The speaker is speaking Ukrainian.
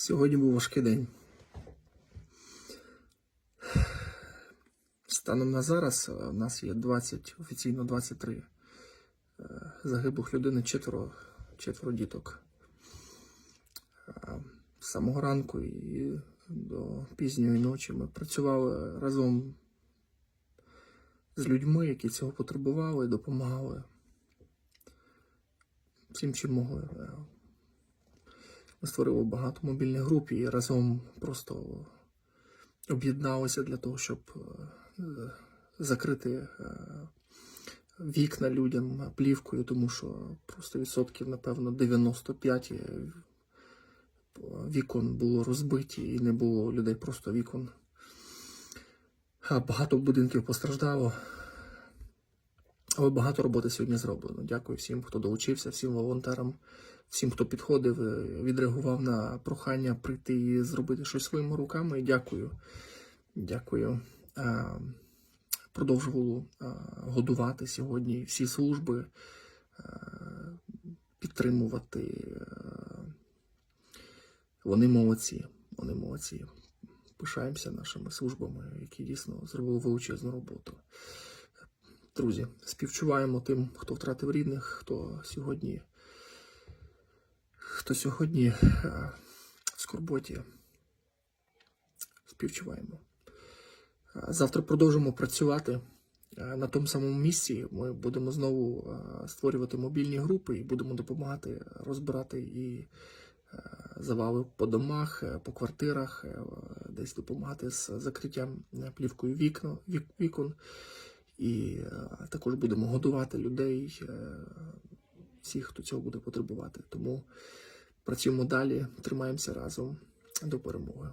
Сьогодні був важкий день. Станом на зараз е, в нас є 20, офіційно 23 е, загиблих людини, четверо, четверо діток. Е, З самого ранку і до пізньої ночі ми працювали разом з людьми, які цього потребували, допомагали всім, чим могли. Ми створили багато мобільних груп і разом просто об'єдналися для того, щоб е, закрити е, вікна людям плівкою, тому що просто відсотків, напевно, 95 е, вікон було розбиті і не було людей просто вікон. Багато будинків постраждало. Але багато роботи сьогодні зроблено. Дякую всім, хто долучився, всім волонтерам, всім, хто підходив, е, відреагував на прохання прийти і зробити щось своїми руками. Дякую. Дякую. Е, Продовжували е, годувати сьогодні всі служби, підтримувати. Вони молодці. Вони молодці. Пишаємося нашими службами, які дійсно зробили величезну роботу. Друзі, співчуваємо тим, хто втратив рідних, хто сьогодні, хто сьогодні е, в скорботі. Співчуваємо. Е, Завтра продовжимо працювати е, на тому самому місці. Ми будемо знову створювати мобільні групи і будемо допомагати розбирати і завали по домах, по квартирах, десь допомагати з закриттям плівкою вікон. І е, також будемо годувати людей, е, всіх, хто цього буде потребувати. Тому працюємо далі, тримаємося разом до перемоги.